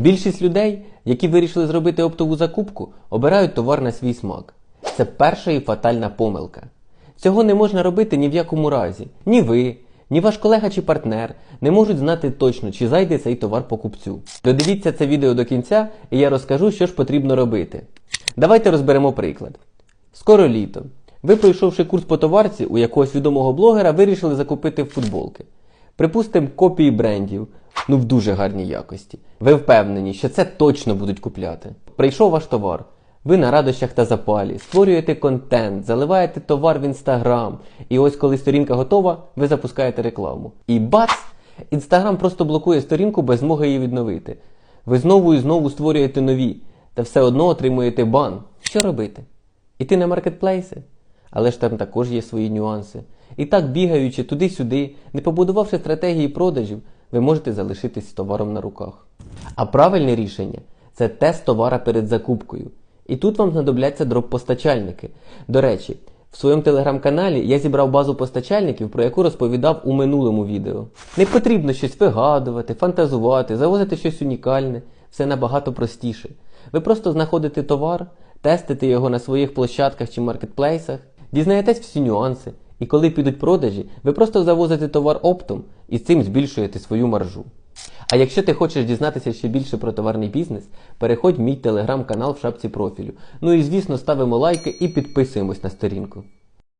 Більшість людей, які вирішили зробити оптову закупку, обирають товар на свій смак. Це перша і фатальна помилка. Цього не можна робити ні в якому разі. Ні ви, ні ваш колега чи партнер не можуть знати точно, чи зайде цей товар покупцю. Додивіться це відео до кінця, і я розкажу, що ж потрібно робити. Давайте розберемо приклад. Скоро літо. Ви, пройшовши курс по товарці, у якогось відомого блогера вирішили закупити футболки. Припустимо, копії брендів, ну в дуже гарній якості. Ви впевнені, що це точно будуть купляти. Прийшов ваш товар. Ви на радощах та запалі, створюєте контент, заливаєте товар в інстаграм. І ось коли сторінка готова, ви запускаєте рекламу. І бац! Інстаграм просто блокує сторінку без змоги її відновити. Ви знову і знову створюєте нові, та все одно отримуєте бан. Що робити? Іти на маркетплейси? Але ж там також є свої нюанси. І так, бігаючи туди-сюди, не побудувавши стратегії продажів, ви можете залишитись з товаром на руках. А правильне рішення це тест товара перед закупкою. І тут вам знадобляться дроп-постачальники. До речі, в своєму телеграм-каналі я зібрав базу постачальників, про яку розповідав у минулому відео. Не потрібно щось вигадувати, фантазувати, завозити щось унікальне, все набагато простіше. Ви просто знаходите товар, тестите його на своїх площадках чи маркетплейсах, дізнаєтесь всі нюанси, і коли підуть продажі, ви просто завозите товар оптом і цим збільшуєте свою маржу. А якщо ти хочеш дізнатися ще більше про товарний бізнес, переходь в мій телеграм-канал в шапці профілю. Ну і звісно ставимо лайки і підписуємось на сторінку.